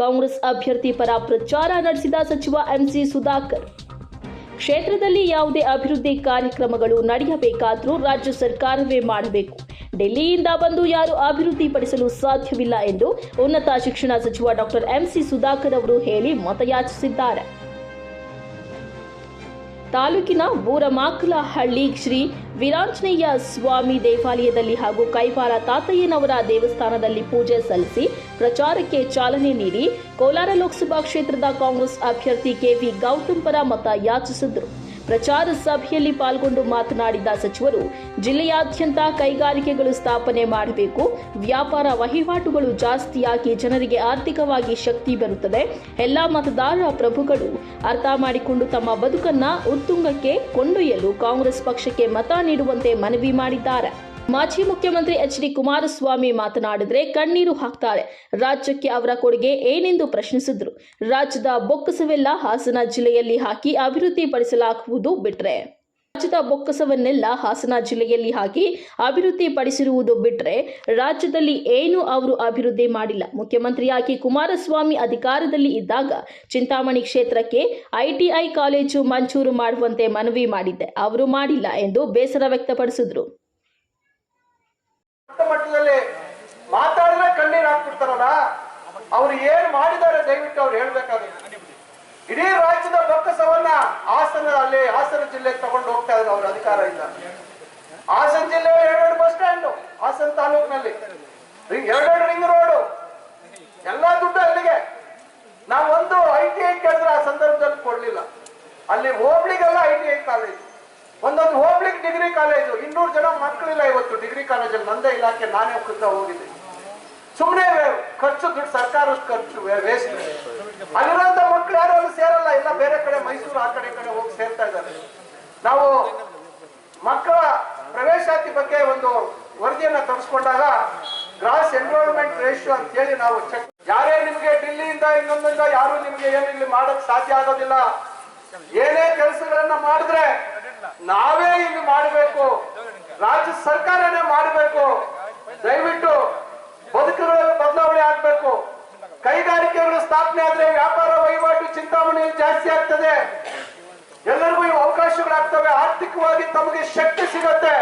ಕಾಂಗ್ರೆಸ್ ಅಭ್ಯರ್ಥಿ ಪರ ಪ್ರಚಾರ ನಡೆಸಿದ ಸಚಿವ ಎಂಸಿ ಸುಧಾಕರ್. ಕ್ಷೇತ್ರದಲ್ಲಿ ಯಾವುದೇ ಅಭಿವೃದ್ಧಿ ಕಾರ್ಯಕ್ರಮಗಳು ನಡೆಯಬೇಕಾದರೂ ರಾಜ್ಯ ಸರ್ಕಾರವೇ ಮಾಡಬೇಕು. ಡೆಲ್ಲಿಯಿಂದ ಬಂದು ಯಾರು ಅಭಿವೃದ್ಧಿಪಡಿಸಲು ಸಾಧ್ಯವಿಲ್ಲ ಎಂದು ಉನ್ನತ ಶಿಕ್ಷಣ ಸಚಿವ ಡಾಕ್ಟರ್ ಎಂಸಿ ಸುಧಾಕರ್ ಅವರು ಹೇಳಿ ಮತಯಾಚಿಸಿದ್ದಾರೆ. ತಾಲೂಕಿನ ಬೂರಮಾಕಲಹಳ್ಳಿ ಶ್ರೀ ವೀರಾಂಜನೇಯ ಸ್ವಾಮಿ ದೇವಾಲಯದಲ್ಲಿ ಹಾಗೂ ಕೈವಾರ ತಾತಯ್ಯನವರ ದೇವಸ್ಥಾನದಲ್ಲಿ ಪೂಜೆ ಸಲ್ಲಿಸಿ ಪ್ರಚಾರಕ್ಕೆ ಚಾಲನೆ ನೀಡಿ ಕೋಲಾರ ಲೋಕಸಭಾ ಕ್ಷೇತ್ರದ ಕಾಂಗ್ರೆಸ್ ಅಭ್ಯರ್ಥಿ ಕೆವಿ ಗೌತಮ್ ಪರ ಮತ ಯಾಚಿಸಿದರು. ಪ್ರಚಾರ ಸಭೆಯಲ್ಲಿ ಪಾಲ್ಗೊಂಡು ಮಾತನಾಡಿದ ಸಚಿವರು, ಜಿಲ್ಲೆಯಾದ್ಯಂತ ಕೈಗಾರಿಕೆಗಳು ಸ್ಥಾಪನೆ ಮಾಡಬೇಕು, ವ್ಯಾಪಾರ ವಹಿವಾಟುಗಳು ಜಾಸ್ತಿಯಾಗಿ ಜನರಿಗೆ ಆರ್ಥಿಕವಾಗಿ ಶಕ್ತಿ ಬರುತ್ತದೆ, ಎಲ್ಲ ಮತದಾರ ಪ್ರಭುಗಳು ಅರ್ಥ ಮಾಡಿಕೊಂಡು ತಮ್ಮ ಬದುಕನ್ನ ಉತ್ತುಂಗಕ್ಕೆ ಕೊಂಡೊಯ್ಯಲು ಕಾಂಗ್ರೆಸ್ ಪಕ್ಷಕ್ಕೆ ಮತ ನೀಡುವಂತೆ ಮನವಿ ಮಾಡಿದ್ದಾರೆ. ಮಾಜಿ ಮುಖ್ಯಮಂತ್ರಿ ಎಚ್ ಡಿ ಕುಮಾರಸ್ವಾಮಿ ಮಾತನಾಡಿದ್ರೆ ಕಣ್ಣೀರು ಹಾಕ್ತಾರೆ. ರಾಜ್ಯಕ್ಕೆ ಅವರ ಕೊಡುಗೆ ಏನೆಂದು ಪ್ರಶ್ನಿಸಿದ್ರು. ರಾಜ್ಯದ ಬೊಕ್ಕಸವೆಲ್ಲ ಹಾಸನ ಜಿಲ್ಲೆಯಲ್ಲಿ ಹಾಕಿ ಅಭಿವೃದ್ಧಿ ಪಡಿಸಲಾಗುವುದು ಬಿಟ್ರೆ. ರಾಜ್ಯದ ಬೊಕ್ಕಸವನ್ನೆಲ್ಲ ಹಾಸನ ಜಿಲ್ಲೆಯಲ್ಲಿ ಹಾಕಿ ಅಭಿವೃದ್ಧಿ ಪಡಿಸಿರುವುದು ಬಿಟ್ರೆ ರಾಜ್ಯದಲ್ಲಿ ಏನು ಅವರು ಅಭಿವೃದ್ಧಿ ಮಾಡಿಲ್ಲ. ಮುಖ್ಯಮಂತ್ರಿಯಾಗಿ ಕುಮಾರಸ್ವಾಮಿ ಅಧಿಕಾರದಲ್ಲಿ ಇದ್ದಾಗ ಚಿಂತಾಮಣಿ ಕ್ಷೇತ್ರಕ್ಕೆ ಐಟಿಐ ಕಾಲೇಜು ಮಂಜೂರು ಮಾಡುವಂತೆ ಮನವಿ ಮಾಡಿದ್ದೆ. ಅವರು ಮಾಡಿಲ್ಲ ಎಂದು ಬೇಸರ ವ್ಯಕ್ತಪಡಿಸಿದ್ರು. ಮಟ್ಟದಲ್ಲಿ ಮಾತಾಡಿದ್ರೆ ಕಣ್ಣೀರ್ ಹಾಕ್ಬಿಡ್ತಾರಲ್ಲ? ಅವ್ರು ಏನ್ ಮಾಡಿದ್ದಾರೆ ದಯವಿಟ್ಟು ಅವ್ರು ಹೇಳ್ಬೇಕಾಗುತ್ತೆ ಇಡೀ ರಾಜ್ಯದ ಬೊಕ್ಕಸವನ್ನ ಹಾಸನ ಅಲ್ಲಿ ಹಾಸನ ಜಿಲ್ಲೆಗೆ ತಗೊಂಡು ಹೋಗ್ತಾ ಇದ್ರು ಅವ್ರ ಅಧಿಕಾರ ಇಲ್ಲ ಹಾಸನ ಜಿಲ್ಲೆ ಎರಡೆರಡು ಬಸ್ ಸ್ಟ್ಯಾಂಡ್ ಹಾಸನ ತಾಲೂಕಿನಲ್ಲಿ. ಎರಡೆರಡು ರಿಂಗ್ ರೋಡು ಎಲ್ಲಾ ದುಡ್ಡು ಅಲ್ಲಿಗೆ. ನಾವೊಂದು ಐ ಟಿ ಐ ಕೇಳಿದ್ರೆ ಆ ಸಂದರ್ಭದಲ್ಲಿ ಕೊಡ್ಲಿಲ್ಲ. ಅಲ್ಲಿ ಹೋಬ್ಳಿಗೆಲ್ಲ ಐ ಟಿ ಐ ಕಾಲೇಜ್. ಒಂದೊಂದು ಹೋಗ್ಲಿಕ್ಕೆ ಡಿಗ್ರಿ ಕಾಲೇಜು ಇನ್ನೂರು ಜನ ಮಕ್ಕಳಿಲ್ಲ ಇವತ್ತು ಡಿಗ್ರಿ ಕಾಲೇಜಲ್ಲಿ ನಂದೇ ಇಲಾಖೆ, ನಾನೇ ಕೃತ ಹೋಗಿದ್ದೆ. ಸುಮ್ಮನೆ ಖರ್ಚು, ದುಡ್ಡು, ಸರ್ಕಾರಷ್ಟು ಖರ್ಚು ವೇಸ್ಟ್ ಅಲ್ಲಿರುವಂತ ಮಕ್ಕಳು ಯಾರು ಅಲ್ಲಿ ಸೇರಲ್ಲ. ಇಲ್ಲ, ಬೇರೆ ಕಡೆ, ಮೈಸೂರು, ಆ ಕಡೆ ಕಡೆ ಹೋಗಿ ಸೇರ್ತಾ ಇದ್ದಾರೆ. ನಾವು ಮಕ್ಕಳ ಪ್ರವೇಶಾತಿ ಬಗ್ಗೆ ಒಂದು ವರದಿಯನ್ನು ತರಿಸ್ಕೊಂಡಾಗ, ಗ್ರಾಸ್ ಎನ್ರೋಲ್ಮೆಂಟ್ ರೇಷಿಯೋ ಅಂತ ಹೇಳಿ ನಾವು ಚೆಕ್ ಯಾರೇ ನಿಮಗೆ ಡಿಲ್ಲಿಯಿಂದ ಇನ್ನೊಂದಿಂದ ಯಾರು ನಿಮಗೆ ಏನು ಇಲ್ಲಿ ಮಾಡಕ್ ಸಾಧ್ಯ ಆಗೋದಿಲ್ಲ. ಏನೇ ಕೆಲಸಗಳನ್ನ ಮಾಡಿದ್ರೆ ನಾವೇ ಇಲ್ಲಿ ಮಾಡಬೇಕು. ರಾಜ್ಯ ಸರ್ಕಾರನೇ ಮಾಡಬೇಕು. ದಯವಿಟ್ಟು ಬದುಕುಗಳಲ್ಲಿ ಬದಲಾವಣೆ ಆಗ್ಬೇಕು. ಕೈಗಾರಿಕೆಗಳು ಸ್ಥಾಪನೆ ಆದ್ರೆ ವ್ಯಾಪಾರ ವಹಿವಾಟು ಚಿಂತಾಮಣಿ ಜಾಸ್ತಿ ಆಗ್ತದೆ. ಎಲ್ಲರಿಗೂ ಅವಕಾಶಗಳಾಗ್ತವೆ. ಆರ್ಥಿಕವಾಗಿ ತಮಗೆ ಶಕ್ತಿ ಸಿಗತ್ತೆ.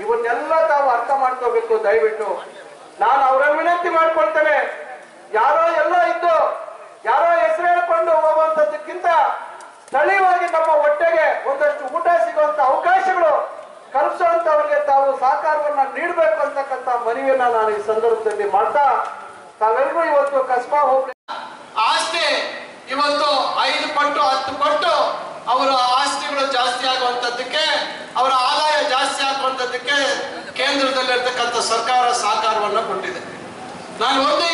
ಇವನ್ನೆಲ್ಲ ತಾವು ಅರ್ಥ ಮಾಡ್ಕೋಬೇಕು. ದಯವಿಟ್ಟು ನಾನು ಅವರ ವಿನಂತಿ ಮಾಡ್ಕೊಳ್ತೇನೆ. ಯಾರೋ ಎಲ್ಲ ಇದ್ದು, ಯಾರೋ ಹೆಸರು ಹೇಳ್ಕೊಂಡು ಮನವಿಯನ್ನ ನಾನು ಈ ಸಂದರ್ಭದಲ್ಲಿ ಮಾಡ್ತಾ ತಾವೆಲ್ಲರೂ ಇವತ್ತು ಕಸ್ಬಾ ಹೋಗ್ಲಿ ಆಸ್ತಿ ಇವತ್ತು ಐದು ಪಟ್ಟು, ಹತ್ತು ಪಟ್ಟು ಅವರ ಆಸ್ತಿಗಳು ಜಾಸ್ತಿ ಆಗುವಂತದ್ದಕ್ಕೆ ಅವರ ಆದಾಯ ಜಾಸ್ತಿ ಆಗುವಂತದ್ದಕ್ಕೆ ಕೇಂದ್ರದಲ್ಲಿರ್ತಕ್ಕಂಥ ಸರ್ಕಾರ ಸಹಕಾರವನ್ನು ಕೊಟ್ಟಿದೆ. ನಾನು ಒಂದು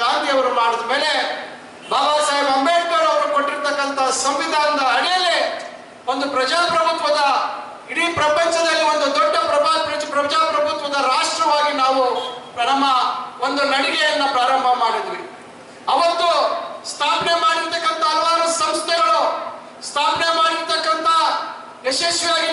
ಗಾಂಧಿ ಅವರು ಮಾಡಿದ ಮೇಲೆ ಬಾಬಾ ಸಾಹೇಬ್ ಅಂಬೇಡ್ಕರ್ ಅವರು ಕೊಟ್ಟಿರ್ತಕ್ಕಂಥ ಸಂವಿಧಾನದ ಅಡಿಯಲ್ಲಿ ಒಂದು ಪ್ರಜಾಪ್ರಭುತ್ವದ ಇಡೀ ಪ್ರಪಂಚದಲ್ಲಿ ಒಂದು ದೊಡ್ಡ ಪ್ರಭಾ ಪ್ರಜಾಪ್ರಭುತ್ವದ ರಾಷ್ಟ್ರವಾಗಿ ನಾವು ನಮ್ಮ ಒಂದು ನಡಿಗೆಯನ್ನ ಪ್ರಾರಂಭ ಮಾಡಿದ್ವಿ. ಅವತ್ತು ಸ್ಥಾಪನೆ ಮಾಡಿರ್ತಕ್ಕಂಥ ಹಲವಾರು ಸಂಸ್ಥೆಗಳು, ಸ್ಥಾಪನೆ ಮಾಡಿರ್ತಕ್ಕಂಥ ಯಶಸ್ವಿಯಾಗಿ